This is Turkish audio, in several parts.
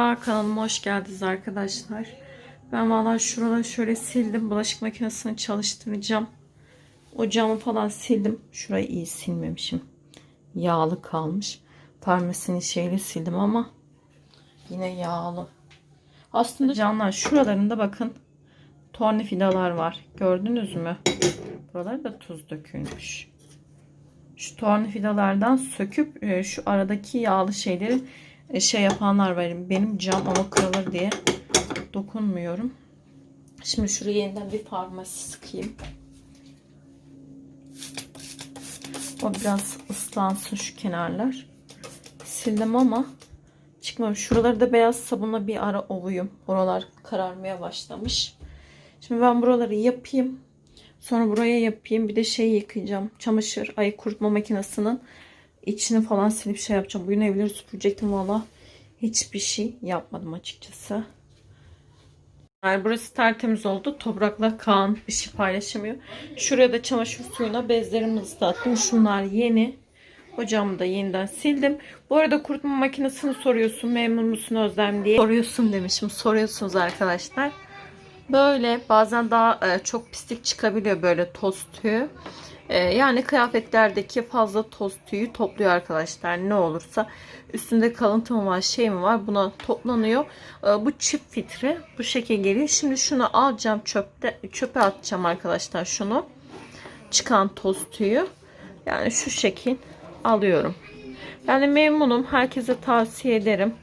Aa, kanalıma hoş geldiniz arkadaşlar. Ben valla şuraları şöyle sildim. Bulaşık makinesini çalıştıracağım. Ocağımı falan sildim. Şurayı iyi silmemişim. Yağlı kalmış. Parmesini şeyle sildim ama yine yağlı. Aslında canlar şuralarında bakın tornavidalar var. Gördünüz mü? Buralara da tuz dökülmüş. Şu tornavidalardan söküp e, şu aradaki yağlı şeyleri şey yapanlar var. Benim cam ama kırılır diye dokunmuyorum. Şimdi şuraya yeniden bir parması sıkayım. O biraz ıslansın şu kenarlar. Sildim ama çıkmamış. Şuraları da beyaz sabunla bir ara ovuyum. Oralar kararmaya başlamış. Şimdi ben buraları yapayım. Sonra buraya yapayım. Bir de şey yıkayacağım. Çamaşır, ayı kurutma makinesinin içini falan silip şey yapacağım. Bugün evleri süpürecektim valla. Hiçbir şey yapmadım açıkçası. Yani burası tertemiz oldu. Toprakla Kaan bir şey paylaşamıyor. Şuraya da çamaşır suyuna bezlerimi ıslattım. Şunlar yeni. Ocağımı da yeniden sildim. Bu arada kurutma makinesini soruyorsun. Memnun musun Özlem diye. Soruyorsun demişim. Soruyorsunuz arkadaşlar. Böyle bazen daha e, çok pislik çıkabiliyor böyle toz tüyü. E, yani kıyafetlerdeki fazla toz tüyü topluyor arkadaşlar. Ne olursa üstünde kalıntı mı var şey mi var buna toplanıyor. E, bu çift filtre bu şekil geliyor. Şimdi şunu alacağım çöpte çöpe atacağım arkadaşlar şunu. Çıkan toz tüyü. Yani şu şekil alıyorum. Yani memnunum. Herkese tavsiye ederim.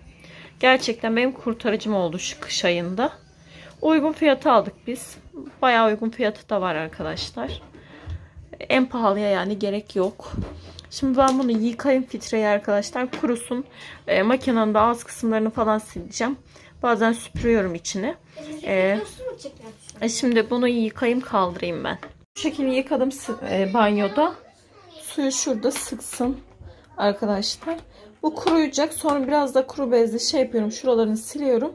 Gerçekten benim kurtarıcım oldu şu kış ayında. Uygun fiyatı aldık biz. Bayağı uygun fiyatı da var arkadaşlar. En pahalıya yani gerek yok. Şimdi ben bunu yıkayayım filtreyi arkadaşlar. Kurusun. E, makinenin de ağız kısımlarını falan sileceğim. Bazen süpürüyorum içine. E, e, şimdi bunu yıkayayım kaldırayım ben. Bu şekilde yıkadım e, banyoda. Suyu şurada sıksın arkadaşlar. Bu kuruyacak. Sonra biraz da kuru bezle şey yapıyorum. Şuralarını siliyorum.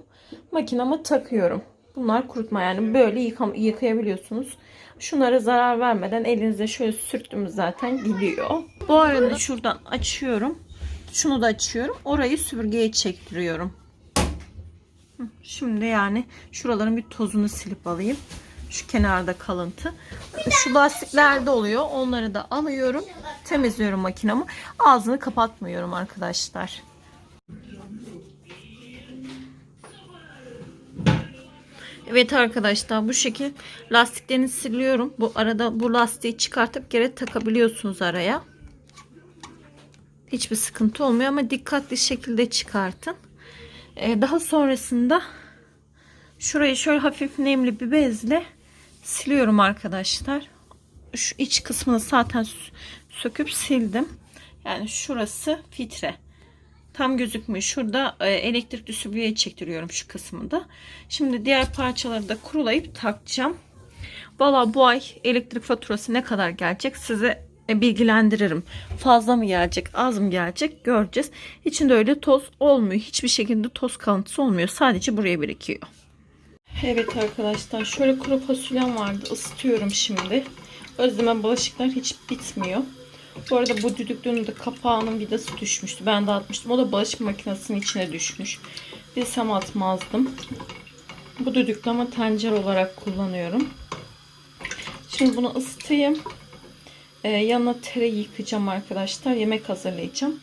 Makinama takıyorum. Bunlar kurutma yani böyle yıkam yıkayabiliyorsunuz. Şunlara zarar vermeden elinize şöyle sürttüğümüz zaten gidiyor. Bu arada şuradan açıyorum. Şunu da açıyorum. Orayı süpürgeye çektiriyorum. Şimdi yani şuraların bir tozunu silip alayım. Şu kenarda kalıntı. Şu lastiklerde oluyor. Onları da alıyorum. Temizliyorum makinamı. Ağzını kapatmıyorum arkadaşlar. Evet arkadaşlar bu şekil lastiklerini siliyorum. Bu arada bu lastiği çıkartıp geri takabiliyorsunuz araya. Hiçbir sıkıntı olmuyor ama dikkatli şekilde çıkartın. Ee, daha sonrasında şurayı şöyle hafif nemli bir bezle siliyorum arkadaşlar. Şu iç kısmını zaten söküp sildim. Yani şurası filtre tam gözükmüyor. Şurada e, elektrikli süpürgeye çektiriyorum şu kısmı da. Şimdi diğer parçaları da kurulayıp takacağım. Valla bu ay elektrik faturası ne kadar gelecek size e, bilgilendiririm. Fazla mı gelecek, az mı gelecek göreceğiz. İçinde öyle toz olmuyor. Hiçbir şekilde toz kalıntısı olmuyor. Sadece buraya birikiyor. Evet arkadaşlar şöyle kuru fasulyem vardı. Isıtıyorum şimdi. Özleme bulaşıklar hiç bitmiyor. Bu arada bu düdüklüğünün de kapağının vidası düşmüştü. Ben de atmıştım. O da bulaşık makinesinin içine düşmüş. Bilsem atmazdım. Bu düdüklü ama tencere olarak kullanıyorum. Şimdi bunu ısıtayım. Ee, yanına tere yıkayacağım arkadaşlar. Yemek hazırlayacağım.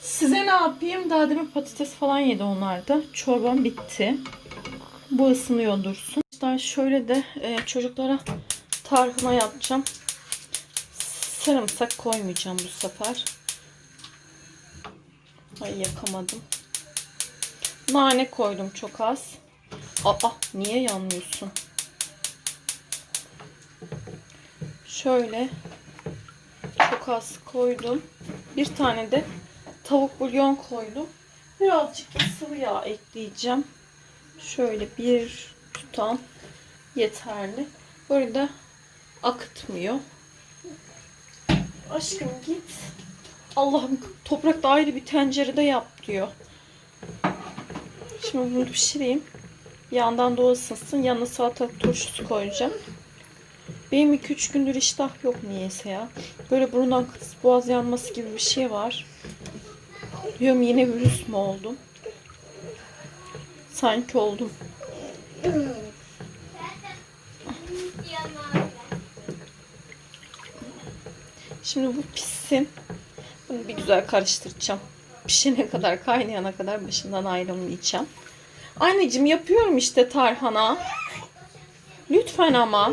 Size ne yapayım? Daha demin patates falan yedi onlar da. Çorbam bitti. Bu ısınıyor dursun. İşte şöyle de e, çocuklara tarhana yapacağım. Sarımsak koymayacağım bu sefer. Ay yakamadım. Nane koydum çok az. Aa niye yanmıyorsun? Şöyle çok az koydum. Bir tane de tavuk bulyon koydum. Birazcık da sıvı yağ ekleyeceğim. Şöyle bir tutam yeterli. Burada akıtmıyor. Aşkım git. Allah'ım toprakta ayrı bir tencerede yap diyor. Şimdi bunu pişireyim. Yandan da ısınsın. Yanına salatalık turşusu koyacağım. Benim 2-3 gündür iştah yok niyeyse ya. Böyle burun akıtısı boğaz yanması gibi bir şey var. Diyorum yine virüs mü oldum? Sanki oldum. Şimdi bu pişsin. Bunu bir güzel karıştıracağım. Pişene kadar, kaynayana kadar başından ayrılmayacağım. Anneciğim yapıyorum işte tarhana. Lütfen ama.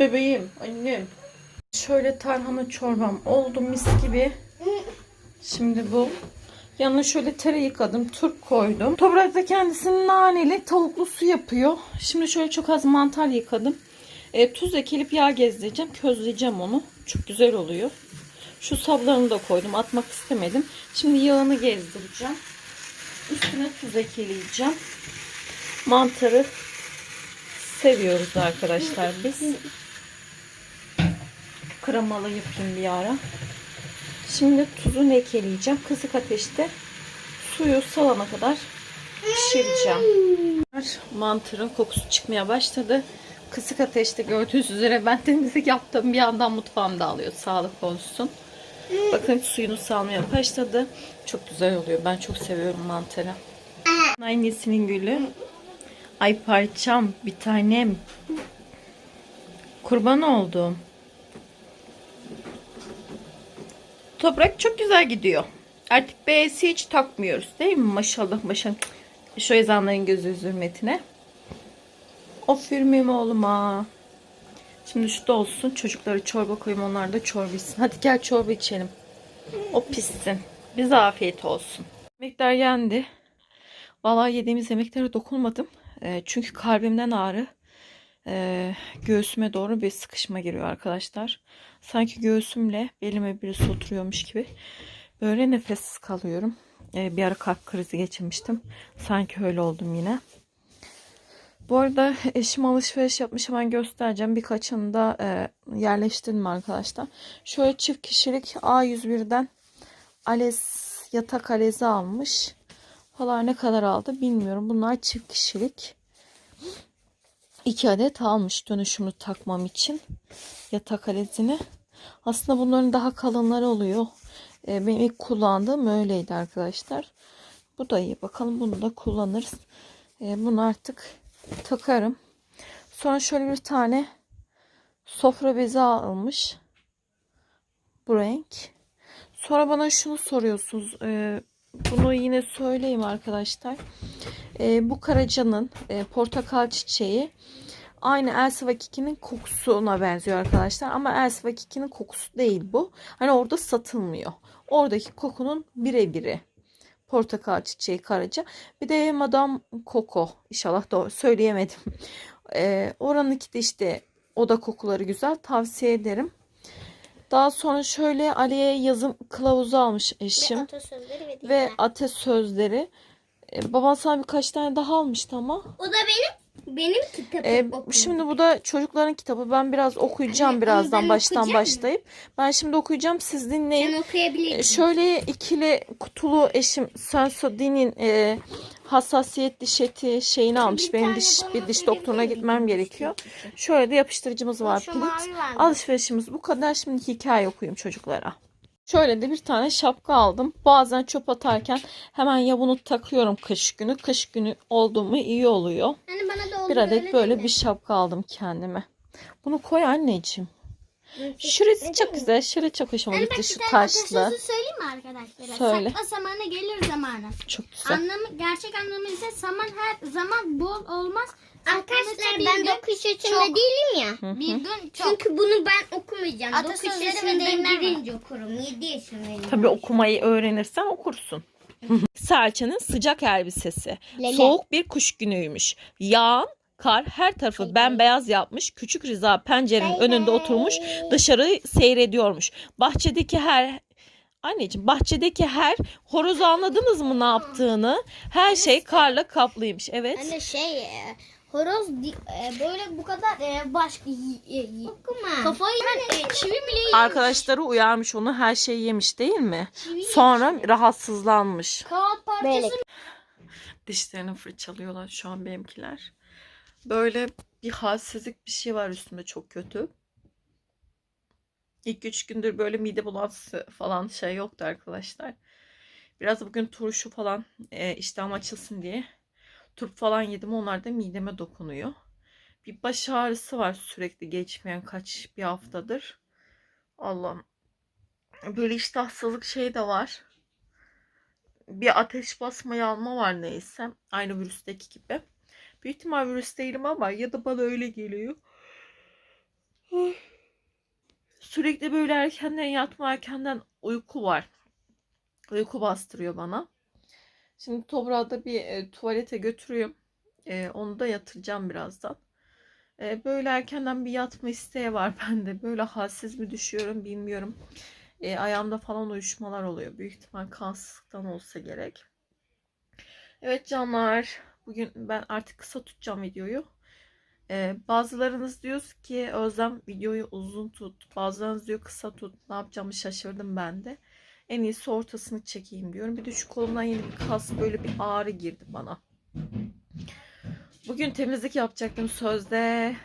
Bebeğim, annem. Şöyle tarhana çorbam oldu mis gibi. Şimdi bu. Yanına şöyle tere yıkadım, turp koydum. Toprak da kendisinin naneli tavuklu su yapıyor. Şimdi şöyle çok az mantar yıkadım. E, tuz ekelip yağ gezdireceğim. Közleyeceğim onu. Çok güzel oluyor. Şu sablarını da koydum. Atmak istemedim. Şimdi yağını gezdireceğim. Üstüne tuz ekeleyeceğim. Mantarı seviyoruz arkadaşlar biz. Kremalı yapayım bir ara. Şimdi tuzunu ekeleyeceğim. Kısık ateşte suyu salana kadar pişireceğim. Mantarın kokusu çıkmaya başladı. Kısık ateşte gördüğünüz üzere ben temizlik yaptım. Bir yandan mutfağım dağılıyor. Sağlık olsun. Bakın suyunu salmaya başladı. Çok güzel oluyor. Ben çok seviyorum mantarı. Annesinin gülü. Ay parçam bir tanem. Kurban oldum. Toprak çok güzel gidiyor. Artık B'si hiç takmıyoruz değil mi? Maşallah maşallah. Şu ezanların gözü hürmetine. Aferin oğluma. Şimdi şu da olsun. Çocuklara çorba koyayım. Onlar da çorba içsin. Hadi gel çorba içelim. O pişsin. Bize afiyet olsun. Yemekler yendi. Vallahi yediğimiz yemeklere dokunmadım. Ee, çünkü kalbimden ağrı. Ee, göğsüme doğru bir sıkışma giriyor arkadaşlar. Sanki göğsümle belime birisi oturuyormuş gibi. Böyle nefessiz kalıyorum. Ee, bir ara kalp krizi geçirmiştim. Sanki öyle oldum yine. Bu arada eşim alışveriş yapmış hemen göstereceğim. Birkaçını da e, yerleştirdim arkadaşlar. Şöyle çift kişilik A101'den Ales yatak alezi almış. Falan ne kadar aldı bilmiyorum. Bunlar çift kişilik. 2 adet almış dönüşümlü takmam için yatak alezini. Aslında bunların daha kalınları oluyor. E, benim ilk kullandığım öyleydi arkadaşlar. Bu da iyi. Bakalım bunu da kullanırız. E, bunu artık takarım. Sonra şöyle bir tane sofra bezi almış. Bu renk. Sonra bana şunu soruyorsunuz. E, bunu yine söyleyeyim arkadaşlar. E, bu karacanın e, portakal çiçeği aynı Elsa Vakiki'nin kokusuna benziyor arkadaşlar. Ama Elsa Vakiki'nin kokusu değil bu. Hani orada satılmıyor. Oradaki kokunun birebiri. Portakal çiçeği karaca. Bir de Madame Coco. İnşallah doğru söyleyemedim. E, oranınki de işte o da kokuları güzel. Tavsiye ederim. Daha sonra şöyle Ali'ye yazım kılavuzu almış eşim. Ve atasözleri ve Ve atasözleri. E, baban sana birkaç tane daha almıştı ama. O da benim benim kitabım. E, okumam. şimdi bu da çocukların kitabı. Ben biraz okuyacağım Anne, birazdan ben baştan başlayıp. Ben şimdi okuyacağım siz dinleyin. Sen okuyabilir E, misin? Şöyle ikili kutulu eşim Sensodin'in e, hassasiyet diş eti şeyini almış. Bir Benim diş bir diş doktoruna gitmem gerekiyor. Şöyle de yapıştırıcımız var pilit. Alışverişimiz bu kadar. Şimdi hikaye okuyayım çocuklara. Şöyle de bir tane şapka aldım. Bazen çöp atarken hemen ya bunu takıyorum kış günü. Kış günü oldu mu iyi oluyor. Hani bana da oldu Bir adet böyle mi? bir şapka aldım kendime. Bunu koy anneciğim. Şurası çok güzel. Şurası çok hoşuma Hani gitti şu taşlı. atasözü söyleyeyim mi arkadaşlara? Söyle. Sakla zamanı gelir zamanı. Çok güzel. Anlamı, gerçek anlamı ise zaman her zaman bol olmaz. Arkadaşlar ben gün 9 yaşında çok- değilim ya. Bir gün çok. Çünkü bunu ben okumayacağım. 9 Atasözleri yaşında ve deyimler var. birinci okurum. 7 yaşındayım. Tabii okumayı öğrenirsen okursun. Serçenin sıcak elbisesi. Lele. Soğuk bir kuş günüymüş. Yağan kar her tarafı bembeyaz yapmış. Küçük Rıza pencerenin önünde oturmuş dışarı seyrediyormuş. Bahçedeki her Anneciğim bahçedeki her horozu anladınız mı ne yaptığını? Her şey karla kaplıymış. Evet. Anne şey e, horoz e, böyle bu kadar e, baş y- y- y- Okuma. kafayı e, çivi bile yemiş. Arkadaşları uyarmış onu her şeyi yemiş değil mi? Sonra rahatsızlanmış. Kağıt parçası. Dişlerini fırçalıyorlar şu an benimkiler. Böyle bir halsizlik bir şey var üstümde çok kötü. İlk üç gündür böyle mide bulantısı falan şey yoktu arkadaşlar. Biraz bugün turşu falan e, iştahım açılsın diye turp falan yedim. Onlar da mideme dokunuyor. Bir baş ağrısı var sürekli geçmeyen kaç bir haftadır. Allah'ım. Böyle iştahsızlık şey de var. Bir ateş basma yalma var neyse. Aynı virüsteki gibi. Büyük ihtimal virüs değilim ama ya da bana öyle geliyor. Sürekli böyle erkenden yatma erkenden uyku var. Uyku bastırıyor bana. Şimdi toprağı da bir e, tuvalete götürüyorum. E, onu da yatıracağım birazdan. E, böyle erkenden bir yatma isteği var bende. Böyle halsiz mi düşüyorum bilmiyorum. E, ayağımda falan uyuşmalar oluyor. Büyük ihtimal kansızlıktan olsa gerek. Evet canlar. Bugün ben artık kısa tutacağım videoyu. E, bazılarınız diyor ki Özlem videoyu uzun tut. Bazılarınız diyor kısa tut. Ne yapacağımı şaşırdım ben de. En iyisi ortasını çekeyim diyorum. Bir de şu kolumdan yeni bir kas böyle bir ağrı girdi bana. Bugün temizlik yapacaktım sözde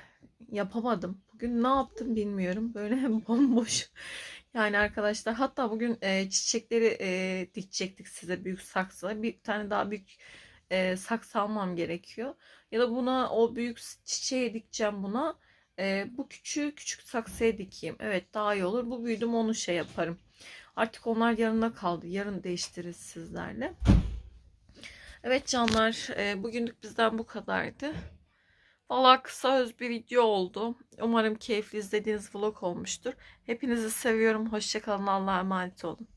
yapamadım. Bugün ne yaptım bilmiyorum. Böyle bomboş. Yani arkadaşlar hatta bugün e, çiçekleri e, dikecektik size büyük saksıla. Bir tane daha büyük e, saksı almam gerekiyor. Ya da buna o büyük çiçeği dikeceğim buna. E, bu küçüğü küçük saksıya dikeyim. Evet daha iyi olur. Bu büyüdüm onu şey yaparım. Artık onlar yarına kaldı. Yarın değiştiririz sizlerle. Evet canlar e, bugünlük bizden bu kadardı. Valla kısa öz bir video oldu. Umarım keyifli izlediğiniz vlog olmuştur. Hepinizi seviyorum. Hoşçakalın. Allah'a emanet olun.